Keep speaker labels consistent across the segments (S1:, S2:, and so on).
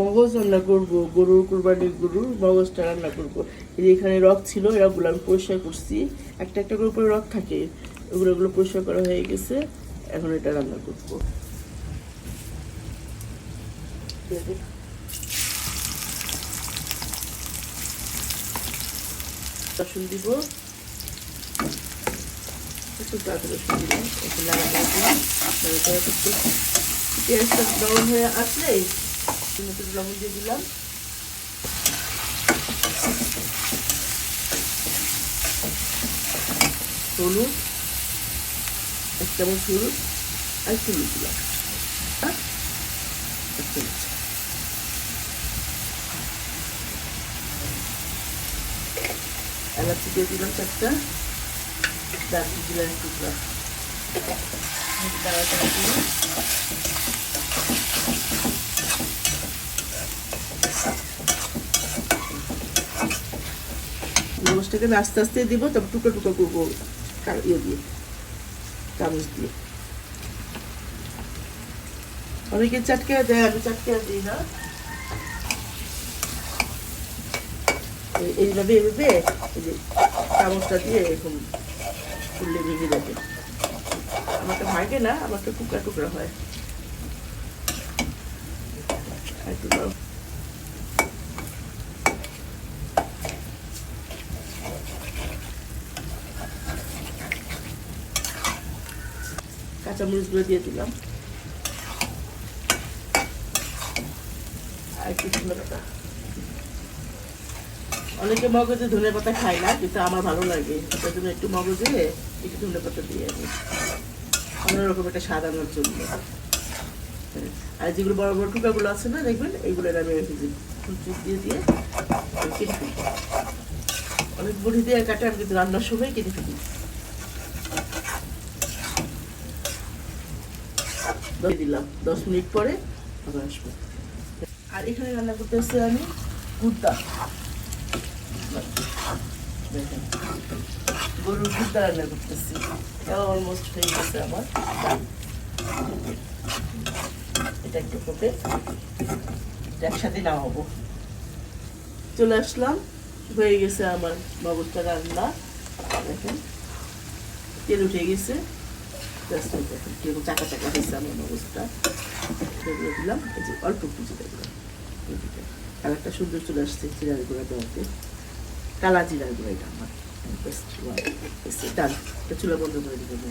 S1: মগজ রান্না করব, গরুর কুরবানির গরুর মগজটা রান্না করব। এই এখানে রক ছিল, এই রকগুলো আমি পরিষ্কার করছি। একটা একটা করে উপরে রক থাকে, ওগুলো ওগুলো পরিষ্কার করা হয়ে গেছে। এখন এটা রান্না করব। রসুন দিব। একটু তাড়াতাড়ি রসুন করতে পেঁয়াজটা হয়ে আসলেই একটু লবণ দিয়ে দিলাম। হলুদ, এক চামচ হলুদ আর একটু দিলাম? এক চামচ এলাচি দিয়ে দিলাম চারটা। দারচিনি দিলাম টুকরা। দিলাম মরিচটাকে আমি আস্তে আস্তে দিব, তারপর টুকরো টুকরো করব ইয়ে দিয়ে চামচ দিয়ে। অনেকে চাটকে দেয়, আমি চাটকে দিই না। এইভাবে এইভাবে চামচটা দিয়ে এরকম ফুললে ভেঙে যাবে। আমারটা ভাগে না, আমারটা টুকরা টুকরা হয়। কাঁচামরিচগুলো দিয়ে দিলাম। আর অনেকে মগজে ধনে পাতা খায় না, কিন্তু আমার ভালো লাগে। ওটার জন্য একটু মগজে একটু ধনে পাতা দিয়ে আমি অন্যরকম একটা স্বাদ আনার জন্য। আর যেগুলো বড় বড় টুকাগুলো আছে না, দেখবেন? এইগুলো আমি দিয়ে দিয়ে অনেক বড়ি দিয়ে কাটে, আমি কিন্তু রান্নার সময় কেটে ফেলি। দিয়ে দিলাম। দশ মিনিট পরে আবার আসব। আর এখানে রান্না করতে আমি দেখেন, গরুর কুর্তা রান্না করতেছি অলমোস্ট হয়ে গেছে আমার এটা একটু এটা একসাথে নামাবো। চলে আসলাম, হয়ে গেছে আমার মগজটা রান্না। দেখেন, তেল উঠে গেছে। জাস্ট এই দেখেন কীরকম চাকা চাকা হয়েছে মগজটা এটা দিয়ে দিলাম এই যে অল্প একটু জিরা দিলাম কালারটা সুন্দর চলে আসছে জিরার গুঁড়া দেওয়াতে কালা জিরার গুঁড়া এটা আমার one. এসে ডান এটা চুলা বন্ধ করে দিতে হবে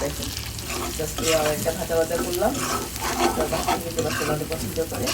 S1: দেখেন জাস্ট একটা ভাজা ভাজা করলাম বাচ্চা পছন্দ করে